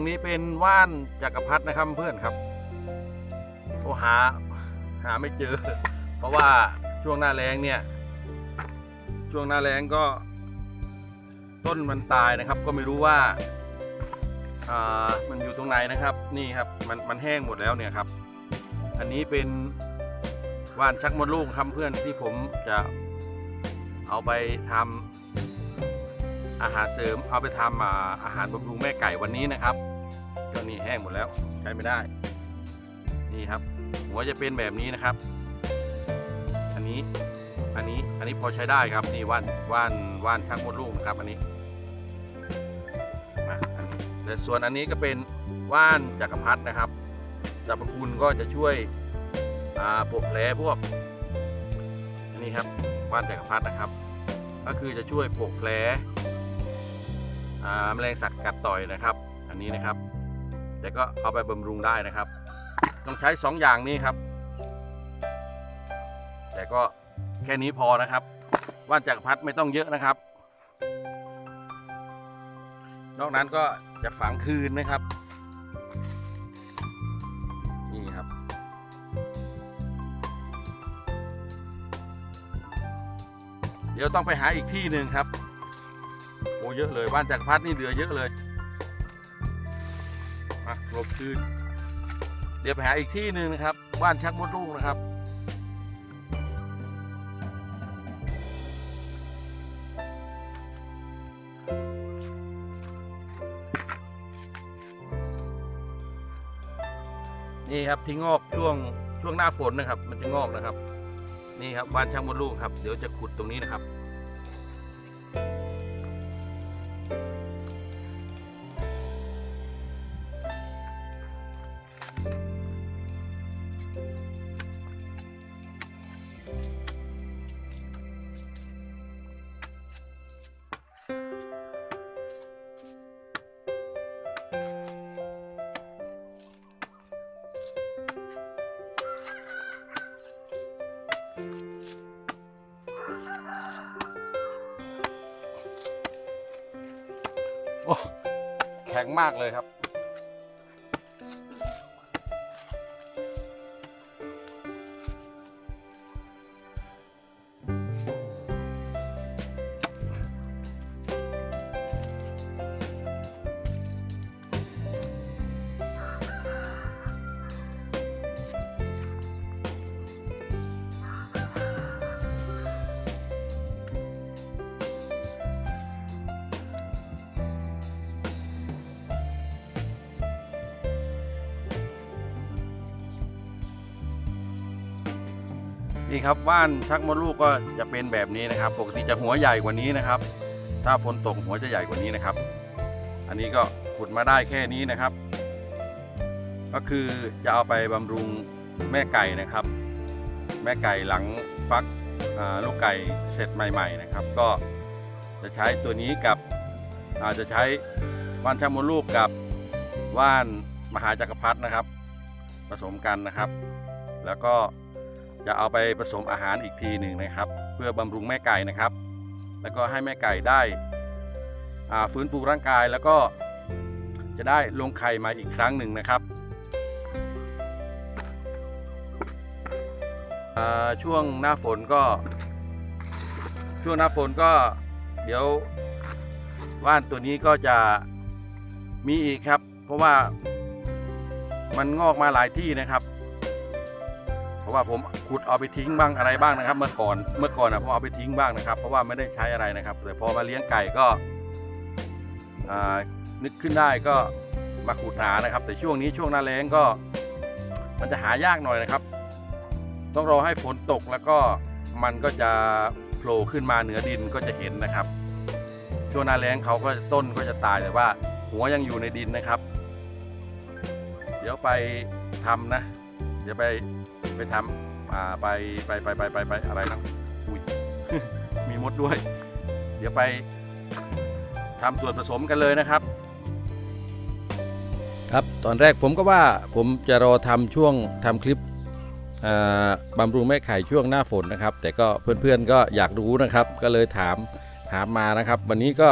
รงนี้เป็นว่านจักรพรรดินะครับเพื่อนครับโอ้หาหาไม่เจอ เพราะว่าช่วงหน้าแรงเนี่ย ช่วงหน้าแรงก็ ต้นมันตายนะครับ ก็ไม่รู้ว่าอ่ามันอยู่ตรงไหนนะครับ นี่ครับมันมันแห้งหมดแล้วเนี่ยครับ อันนี้เป็นว่านชักมดลูกครับเพื่อนที่ผมจะเอาไปทำอาหารเสริมเอาไปทำอาหารบำรุงแม่ไก่วันนี้นะครับ ห้งหมดแล้วใช้ไม่ได้ นี่ครับ หัวจะเป็นแบบนี้นะครับ อันนี้อันนี้อันนี้พอใช้ได้ครับนี่ว่านว่านว่านชักมดลูกนะครับ อันนี้มาอันนี้แต่ส่วนอันนี้ก็เป็นว่านจักรพรรดินะครับสรรพคุณก็จะช่วยปกแผลพวกอันนี้ครับว่านจักรพรรดินะครับ ก็คือจะช่วยปกแผลแมลงสัตว์กัดต่อยนะครับ อันนี้นะครับ แต่ก็เอาไปบำรุงได้นะครับ ต้องใช้สองอย่างนี้ครับ แต่ก็แค่นี้พอนะครับ ว่านจักรพรรดิไม่ต้องเยอะนะครับ นอกนั้นก็จะฝังคืนนะครับ นี่ครับ เดี๋ยวต้องไปหาอีกที่หนึ่งครับโอ้เยอะเลยว่านจักรพรรดินี่เหลือเยอะเลย มาหลบคืนเดี๋ยวไปหาอีกที่หนึ่งนะครับว่านชักมดลูกนะครับ นี่ครับที่งอกช่วงช่วงหน้าฝนนะครับ มันจะงอกนะครับ นี่ครับว่านช่างมดลูกครับ เดี๋ยวจะขุดตรงนี้นะครับ นี่ครับว่านชักมดลูกก็จะเป็นแบบนี้นะครับ ปกติจะหัวใหญ่กว่านี้นะครับ ถ้าฝนตกหัวจะใหญ่กว่านี้นะครับ อันนี้ก็ขุดมาได้แค่นี้นะครับ ก็คือจะเอาไปบำรุงแม่ไก่นะครับ แม่ไก่หลังฟักลูกไก่เสร็จใหม่ ๆนะครับ ก็จะใช้ตัวนี้กับอาจจะใช้ว่านชักมดลูกกับว่านมหาจักรพรรดินะครับ ผสมกันนะครับ แล้วก็ จะเอาไปผสมอาหารอีกทีหนึ่งนะครับ เพื่อบำรุงแม่ไก่นะครับ แล้วก็ให้แม่ไก่ได้ฟื้นฟูร่างกายแล้วก็จะได้ลงไข่มาอีกครั้งหนึ่งนะครับช่วงหน้าฝนก็ช่วงหน้าฝนก็เดี๋ยวว่านตัวนี้ก็จะมีอีกครับ เพราะว่ามันงอกมาหลายที่นะครับ ราะว่าผมขุดเอาไปทิ้งบ้างอะไรบ้างนะครับ เมื่อก่อนเมื่อก่อนนะผมเอาไปทิ้งบ้างนะครับ เพราะว่าไม่ได้ใช้อะไรนะครับแต่พอมาเลี้ยงไก่ก็นึกขึ้นได้ก็มาขุดหานะครับ แต่ช่วงนี้ช่วงหน้าแล้งก็ มันจะหายากหน่อยนะครับ ต้องรอให้ฝนตกแล้วก็มันก็จะโผล่ขึ้นมาเหนือดินก็จะเห็นนะครับ ช่วงหน้าแล้งเขาก็ต้นก็จะตายแต่ว่า หัวยังอยู่ในดินนะครับ เดี๋ยวไปทำนะ เดี๋ยวไป ไปทำอ่าไปไปไปไปไปไปอะไรนะอุ้ยมีมดด้วย เดี๋ยวไปทำส่วนผสมกันเลยนะครับ ครับตอนแรกผมก็ว่าผมจะรอทำช่วงทำคลิปบำรุงแม่ไข่ช่วงหน้าฝนนะครับ แต่ก็เพื่อนๆก็อยากรู้นะครับ ก็เลยถามถามมานะครับ วันนี้ก็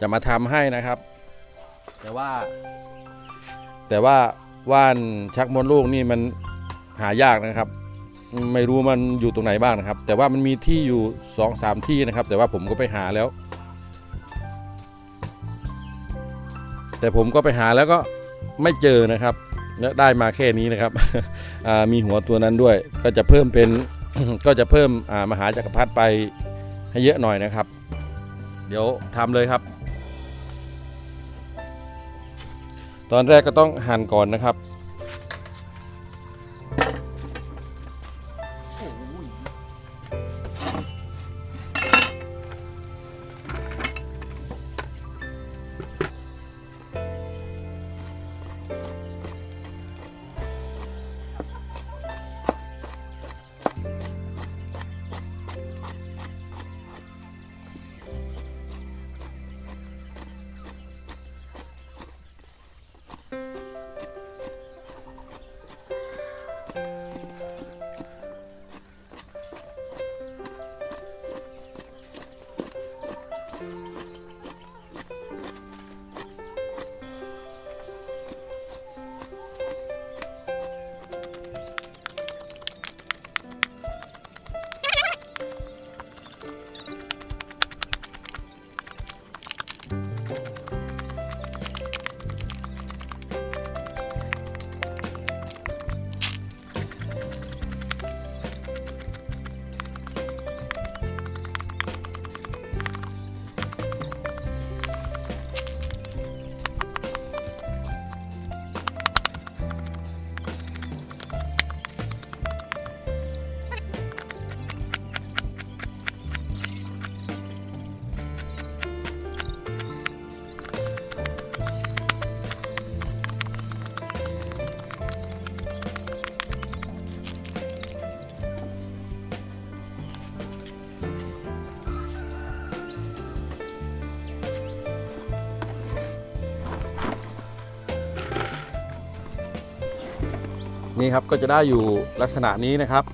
จะมาทำให้นะครับ แต่ว่า แต่ว่าว่านชักมดลูกนี่มัน หายากนะครับ ไม่รู้มันอยู่ตรงไหนบ้างนะครับ แต่ว่ามันมีที่อยู่สองสามที่นะครับ แต่ว่าผมก็ไปหาแล้ว แต่ผมก็ไปหาแล้วก็ไม่เจอนะครับและได้มาแค่นี้นะครับมีหัวตัวนั้นด้วย ก็จะเพิ่มเป็นก็จะเพิ่มมหาจักรพรรดิไปให้เยอะหน่อยนะครับ เดี๋ยวทำเลยครับ ตอนแรกก็ต้องหั่นก่อนนะครับ นี่ครับก็จะได้อยู่ลักษณะนี้นะครับ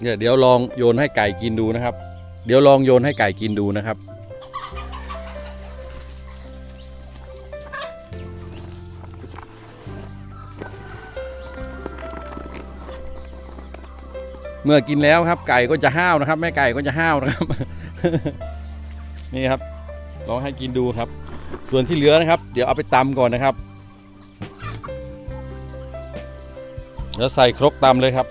เนี่ยเดี๋ยวลองโยนให้ไก่กินดูนะครับ เดี๋ยวลองโยนให้ไก่กินดูนะครับเมื่อกินแล้วครับไก่ก็จะห้าวนะครับ แม่ไก่ก็จะห้าวนะครับ นี่ครับลองให้กินดูครับ ส่วนที่เหลือนะครับ เดี๋ยวเอาไปตำก่อนนะครับ แล้วใส่ครกตำเลยครับ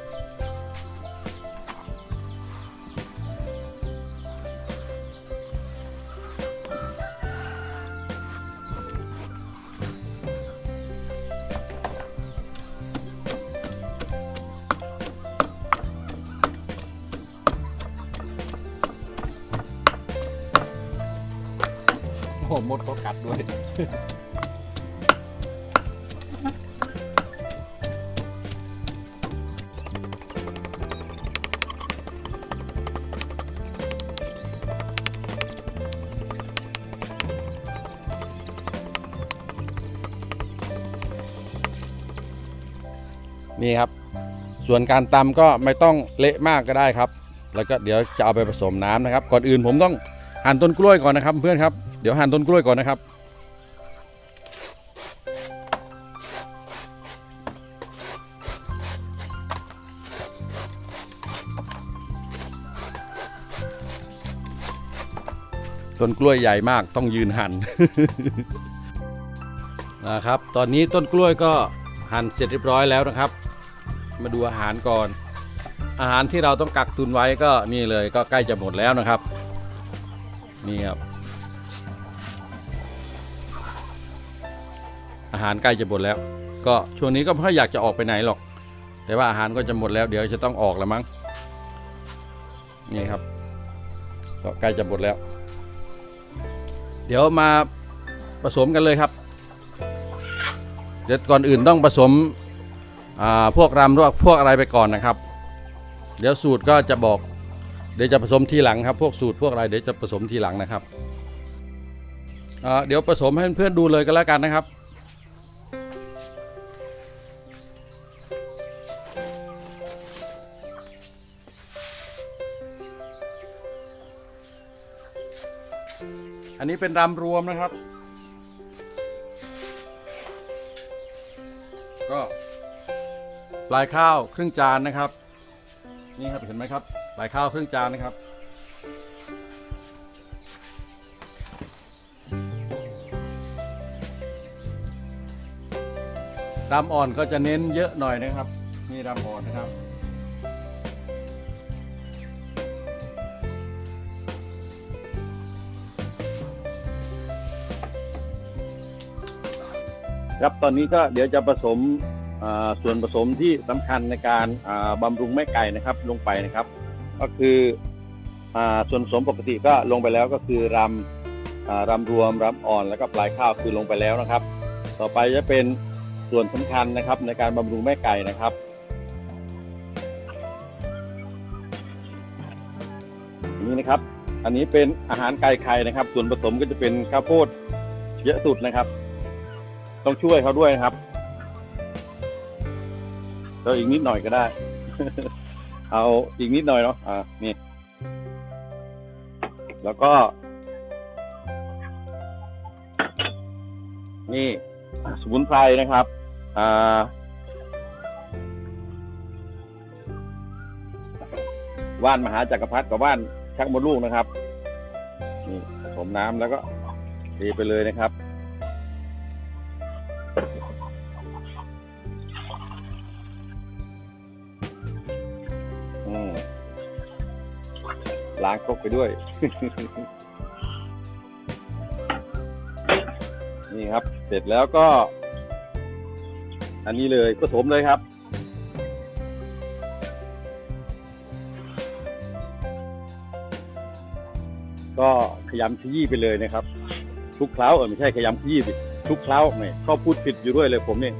นี่ครับ ส่วนการตำก็ไม่ต้องเละมากก็ได้ครับ แล้วก็เดี๋ยวจะเอาไปผสมน้ำนะครับ ก่อนอื่นผมต้องหั่นต้นกล้วยก่อนนะครับ เพื่อนครับเดี๋ยวหั่นต้นกล้วยก่อนนะครับต้นกล้วยใหญ่มากต้องยืนหั่นนะครับ ตอนนี้ต้นกล้วยก็หั่นเสร็จเรียบร้อยแล้วนะครับ มาดูอาหารก่อน อาหารที่เราต้องกักตุนไว้ก็นี่เลยก็ใกล้จะหมดแล้วนะครับ นี่ครับ อาหารใกล้จะหมดแล้ว ก็ช่วงนี้ก็ไม่ค่อยอยากจะออกไปไหนหรอก แต่ว่าอาหารก็จะหมดแล้วเดี๋ยวจะต้องออกแล้วมั้งนี่ครับ ก็ใกล้จะหมดแล้ว เดี๋ยวมาผสมกันเลยครับ เดี๋ยวก่อนอื่นต้องผสม พวกรำพวกพวกอะไรไปก่อนนะครับ เดี๋ยวสูตรก็จะบอก เดี๋ยวจะผสมทีหลังครับ พวกสูตรพวกอะไรเดี๋ยวจะผสมทีหลังนะครับเดี๋ยวผสมให้เพื่อนดูเลยก็แล้วกันนะครับอันนี้เป็นรำรวมนะครับ ก็ ปลายข้าวครึ่งจานนะครับ นี่ครับเห็นไหมครับปลายข้าวครึ่งจานนะครับรำอ่อนก็จะเน้นเยอะหน่อยนะครับ นี่รำอ่อนนะครับครับตอนนี้ก็เดี๋ยวจะผสม ส่วนผสมที่สำคัญในการอ่าบำรุงแม่ไก่นะครับลงไปนะครับ ก็คืออส่วนผสมปกติก็ลงไปแล้วก็คือรำอรำรวมรำอ่อนแล้วก็ปลายข้าวคือลงไปแล้วนะครับ ต่อไปจะเป็นส่วนสำคัญนะครับในการบำรุงแม่ไก่นะครับนี่นะครับ อันนี้เป็นอาหารไก่ไข่นะครับ ส่วนผสมก็จะเป็นข้าวโพดเยอะสุดนะครับ ต้องช่วยเขาด้วยนะครับ เราอีกนิดหน่อยก็ได้ เอาอีกนิดหน่อยเนาะ อ่า นี่ แล้วก็ นี่สมุนไพรนะครับ อ่า ว่านมหาจักรพรรดิกับว่านชักมดลูกนะครับ นี่ผสมน้ำแล้วก็เทไปเลยนะครับ ล้างครกไปด้วย นี่ครับ เสร็จแล้วก็ อันนี้เลยผสมเลยครับ ก็ขยำขยี้ไปเลยนะครับคลุกเคล้าเออไม่ใช่ขยำขยี้สิคลุกเคล้าไม่ก็พูดผิดอยู่ด้วยเลยผมเนี่ย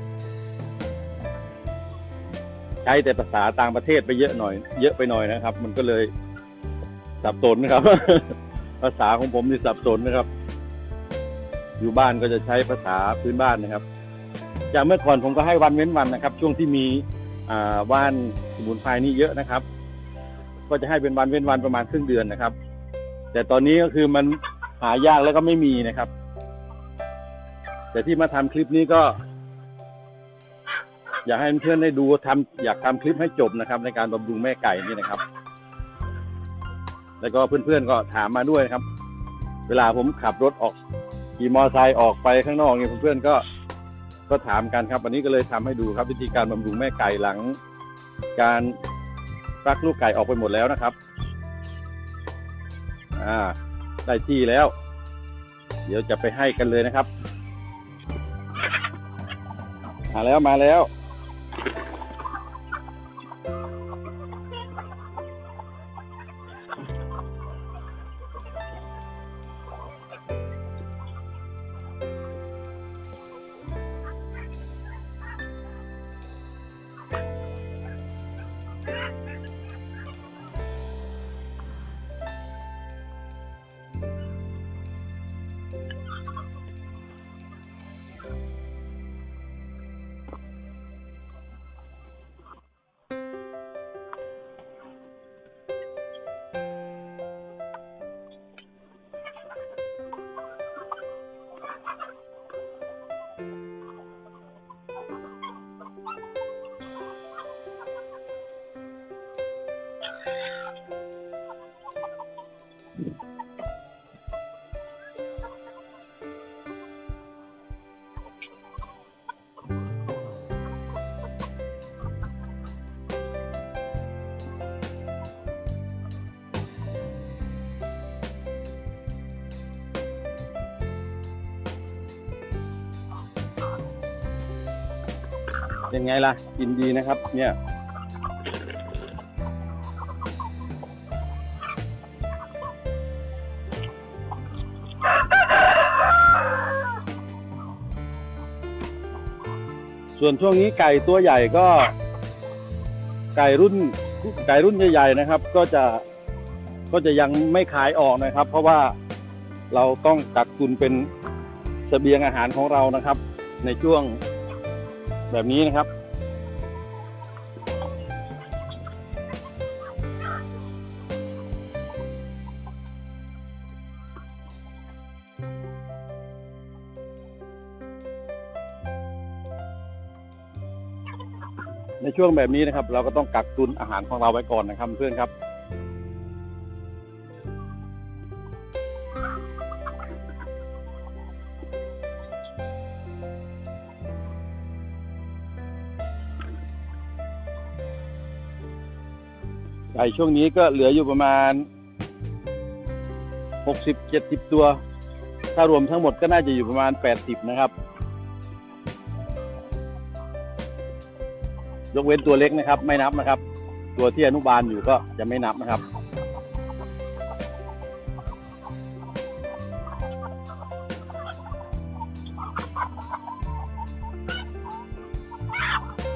ใช้แต่ภาษาต่างประเทศไปเยอะหน่อย เยอะไปหน่อยนะครับ มันก็เลย สับสนนะครับ ภาษาของผมนี่สับสนนะครับ อยู่บ้านก็จะใช้ภาษาพื้นบ้านนะครับจากเมื่อก่อนผมก็ให้วันเว้นวันนะครับ ช่วงที่มีอ่าว่านสมุนไพรนี่เยอะนะครับ ก็จะให้เป็นวันเว้นวันประมาณครึ่งเดือนนะครับ แต่ตอนนี้ก็คือมันหายากแล้วก็ไม่มีนะครับ แต่ที่มาทำคลิปนี้ก็ อยากให้เพื่อนๆได้ดูทำอยากทำคลิปให้จบนะครับ ในการบำรุงแม่ไก่นี่นะครับ แล้วก็เพื่อนๆก็ถามมาด้วยนะครับ เวลาผมขับรถออกขี่มอเตอร์ไซค์ออกไปข้างนอกเนี่ยเพื่อนๆก็ก็ถามกันครับวันนี้ก็เลยทำให้ดูครับวิธีการบำรุงแม่ไก่หลัง การฟักลูกไก่ออกไปหมดแล้วนะครับ อ่า ได้ที่แล้ว เดี๋ยวจะไปให้กันเลยนะครับ มาแล้วมาแล้ว ยังไงล่ะ กินดีนะครับ เนี่ย ส่วนช่วงนี้ไก่ตัวใหญ่ก็ ไก่รุ่น ไก่รุ่นใหญ่ๆนะครับ ก็จะก็จะยังไม่ขายออกนะครับ เพราะว่าเราต้องกักตุนเป็นเสบียงอาหารของเรานะครับ ในช่วง แบบนี้นะครับ ในช่วงแบบนี้นะครับ เราก็ต้องกักตุนอาหารของเราไว้ก่อนนะครับเพื่อนครับ ไก่ช่วงนี้ก็เหลืออยู่ประมาณหกสิบเจ็ดสิบตัว ถ้ารวมทั้งหมดก็น่าจะอยู่ประมาณแปดสิบนะครับ ยกเว้นตัวเล็กนะครับ ไม่นับนะครับ ตัวที่อนุบาลอยู่ก็จะไม่นับนะครับ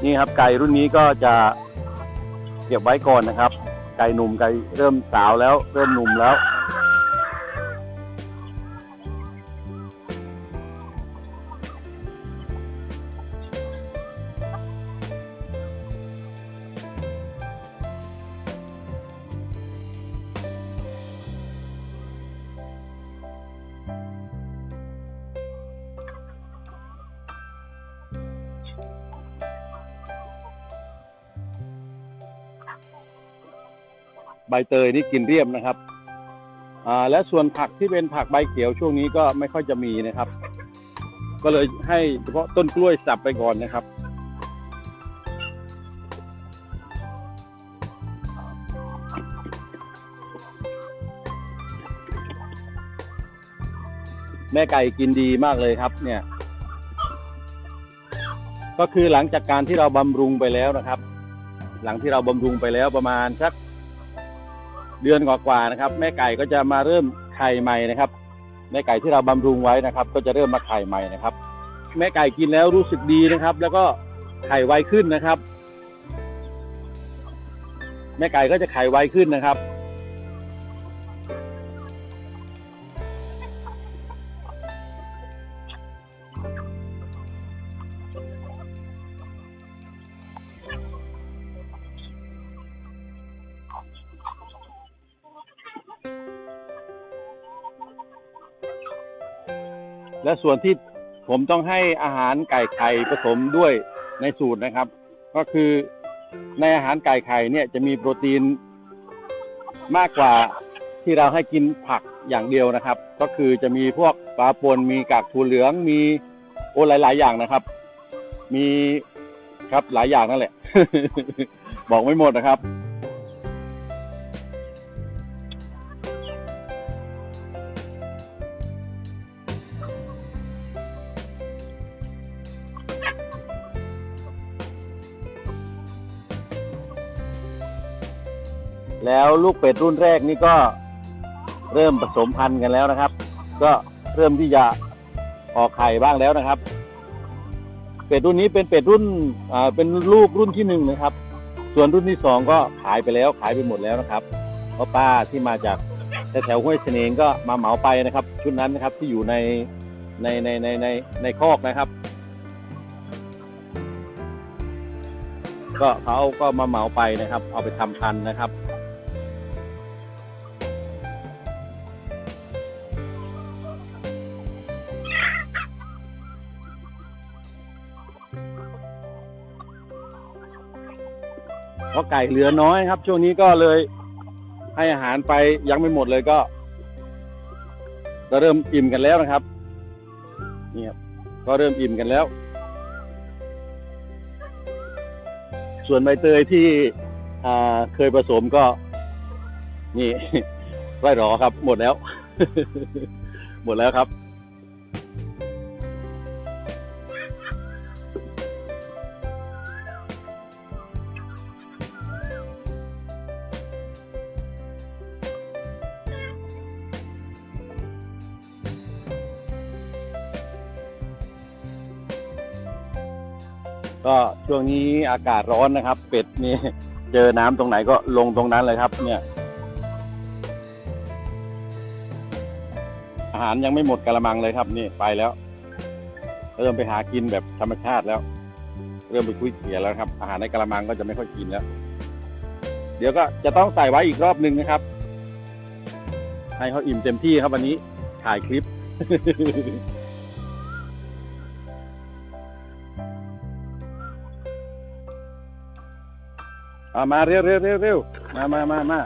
นี่ครับไก่รุ่นนี้ก็จะเก็บไว้ก่อนนะครับ ไก่หนุ่มไก่เริ่มสาวแล้ว เริ่มหนุ่มแล้ว เตยนี่กินเรียบนะครับอ่าและส่วนผักที่เป็นผักใบเขียวช่วงนี้ก็ไม่ค่อยจะมีนะครับ ก็เลยให้เฉพาะต้นกล้วยสับไปก่อนนะครับแม่ไก่กินดีมากเลยครับ เนี่ย ก็คือหลังจากการที่เราบำรุงไปแล้วนะครับ หลังที่เราบำรุงไปแล้วประมาณสัก เดือนกว่าๆนะครับ แม่ไก่ก็จะมาเริ่มไข่ใหม่นะครับแม่ไก่ที่เราบำรุงไว้นะครับ ก็จะเริ่มมาไข่ใหม่นะครับ แม่ไก่กินแล้วรู้สึกดีนะครับ แล้วก็ไข่ไวขึ้นนะครับ แม่ไก่ก็จะไข่ไวขึ้นนะครับ และส่วนที่ผมต้องให้อาหารไก่ไข่ผสมด้วยในสูตรนะครับ ก็คือในอาหารไก่ไข่เนี่ยจะมีโปรตีนมากกว่าที่เราให้กินผักอย่างเดียวนะครับ ก็คือจะมีพวกปลาปนมีกากถั่วเหลืองมีโอ้หลาย ๆ อย่างนะครับ มีครับหลายอย่างนั่นแหละ บอกไม่หมดนะครับ ลูกเป็ดรุ่นแรกนี่ก็เริ่มผสมพันธุ์กันแล้วนะครับ ก็เริ่มที่จะออกไข่บ้างแล้วนะครับ เป็ดรุ่นนี้เป็นเป็ดรุ่นอ่าเป็นลูกรุ่นที่หนึ่งนะครับ ส่วนรุ่นที่สองก็ขายไปแล้วขายไปหมดแล้วนะครับเพราะป้าที่มาจากแถวห้วยเสนงก็มาเหมาไปนะครับ ชุดนั้นนะครับที่อยู่ในในในในในในคอกนะครับ ก็เขาก็มาเหมาไปนะครับ เอาไปทำพันธุ์นะครับ ราะไก่เหลือน้อยครับ ช่วงนี้ก็เลยให้อาหารไปยังไม่หมดเลยก็ก็เริ่มอิ่มกันแล้วนะครับนี่ครับก็เริ่มอิ่มกันแล้ว ส่วนใบเตยที่เคยผสมก็ นี่ไร่รอครับ หมดแล้ว หมดแล้วครับ ช่วงนี้อากาศร้อนนะครับ เป็ดนี่เจอน้ำตรงไหนก็ลงตรงนั้นเลยครับ เนี่ย อาหารยังไม่หมดกระมังเลยครับ นี่ไปแล้ว เริ่มไปหากินแบบธรรมชาติแล้ว เริ่มไปคุยเขียแล้วครับ อาหารในกระมังก็จะไม่ค่อยกินแล้ว เดี๋ยวก็จะต้องใส่ไว้อีกรอบหนึ่งนะครับให้เขาอิ่มเต็มที่ครับวันนี้ถ่ายคลิป เอามาเร็วเร็วเร็วเร็วมามามามา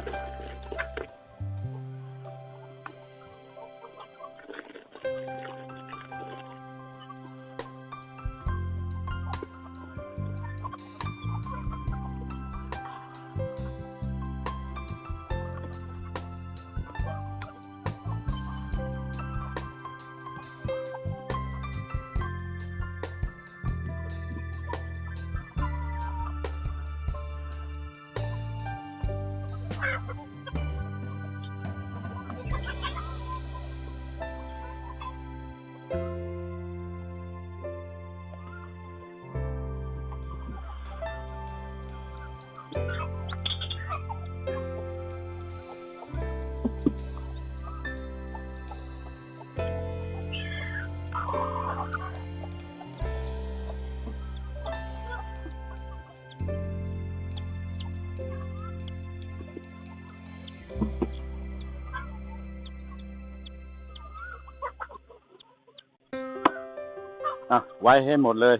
ไว้ให้หมดเลย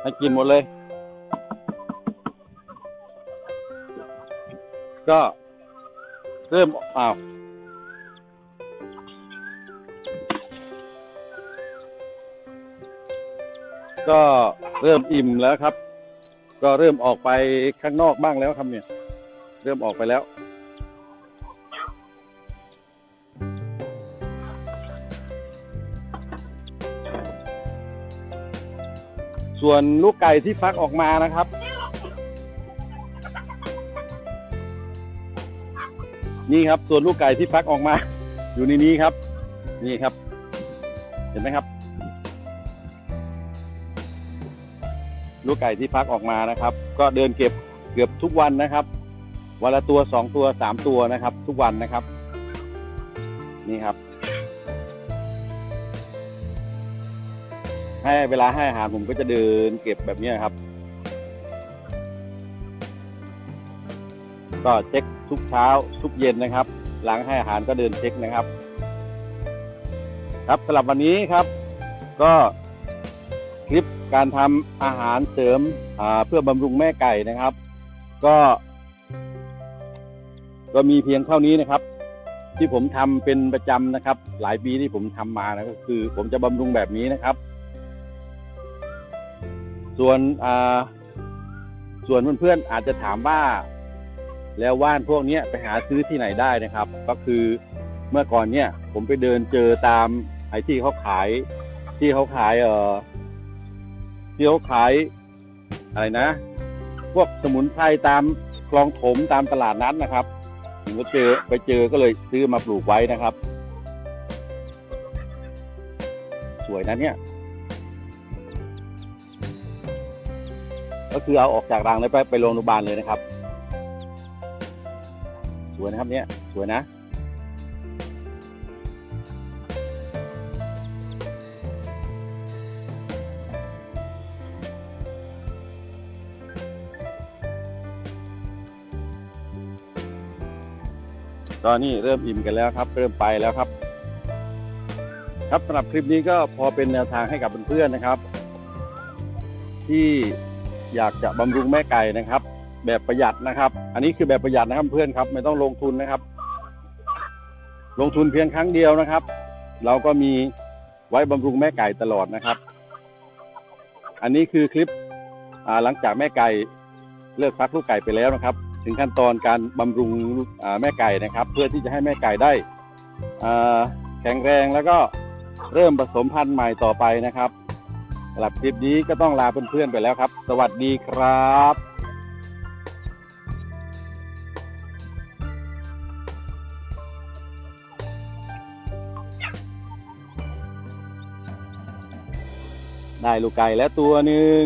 ให้กินหมดเลย ก็เริ่มอ้าวก็เริ่มอิ่มแล้วครับ ก็เริ่มออกไปข้างนอกบ้างแล้วครับเนี่ย เริ่มออกไปแล้ว ส่วนลูกไก่ที่ฟักออกมานะครับ นี่ครับ ส่วนลูกไก่ที่ฟักออกมา อยู่ในนี้ครับ นี่ครับ เห็นไหมครับ ลูกไก่ที่ฟักออกมานะครับ ก็เดินเก็บเกือบทุกวันนะครับวันละตัวสองตัวสามตัวนะครับ ทุกวันนะครับ นี่ครับ ให้เวลาให้อาหารผมก็จะเดินเก็บแบบนี้ครับ ก็เช็คทุกเช้าทุกเย็นนะครับ หลังให้อาหารก็เดินเช็คนะครับ ครับสำหรับวันนี้ครับ ก็คลิปการทำอาหารเสริมเพื่อบำรุงแม่ไก่นะครับ ก็ ก็มีเพียงเท่านี้นะครับ ที่ผมทำเป็นประจำนะครับ หลายปีที่ผมทำมานะก็คือ ผมจะบำรุงแบบนี้นะครับ ส่วนอ่าส่วนเพื่อนๆอาจจะถามว่า แล้วว่านพวกเนี้ยไปหาซื้อที่ไหนได้นะครับ ก็คือเมื่อก่อนเนี่ย ผมไปเดินเจอตามไอ้ที่เขาขาย ที่เขาขายเอ่อที่เขาขายอะไรนะ พวกสมุนไพรตามคลองถมตามตลาดนัดนะครับผมก็เจอไปเจอก็เลยซื้อมาปลูกไว้นะครับ สวยนะเนี่ย ก็คือเอาออกจากรังแล้วไปไปโรงพยาบาลเลยนะครับ สวยนะครับเนี่ยสวยนะตอนนี้เริ่มอิ่มกันแล้วครับ เริ่มไปแล้วครับ ครับสำหรับคลิปนี้ก็พอเป็นแนวทางให้กับเพื่อนๆนะครับ ที่ อยากจะบำรุงแม่ไก่นะครับ แบบประหยัดนะครับ อันนี้คือแบบประหยัดนะครับเพื่อนครับ ไม่ต้องลงทุนนะครับ ลงทุนเพียงครั้งเดียวนะครับ เราก็มีไว้บำรุงแม่ไก่ตลอดนะครับ อันนี้คือคลิปหลังจากแม่ไก่เลิกฟักลูกไก่ไปแล้วนะครับ ถึงขั้นตอนการบำรุงแม่ไก่นะครับ เพื่อที่จะให้แม่ไก่ได้แข็งแรงแล้วก็เริ่มผสมพันธุ์ใหม่ต่อไปนะครับ สำหรับคลิปนี้ก็ต้องลาเพื่อนๆไปแล้วครับ สวัสดีครับได้ลูกไก่แล้วตัวหนึ่ง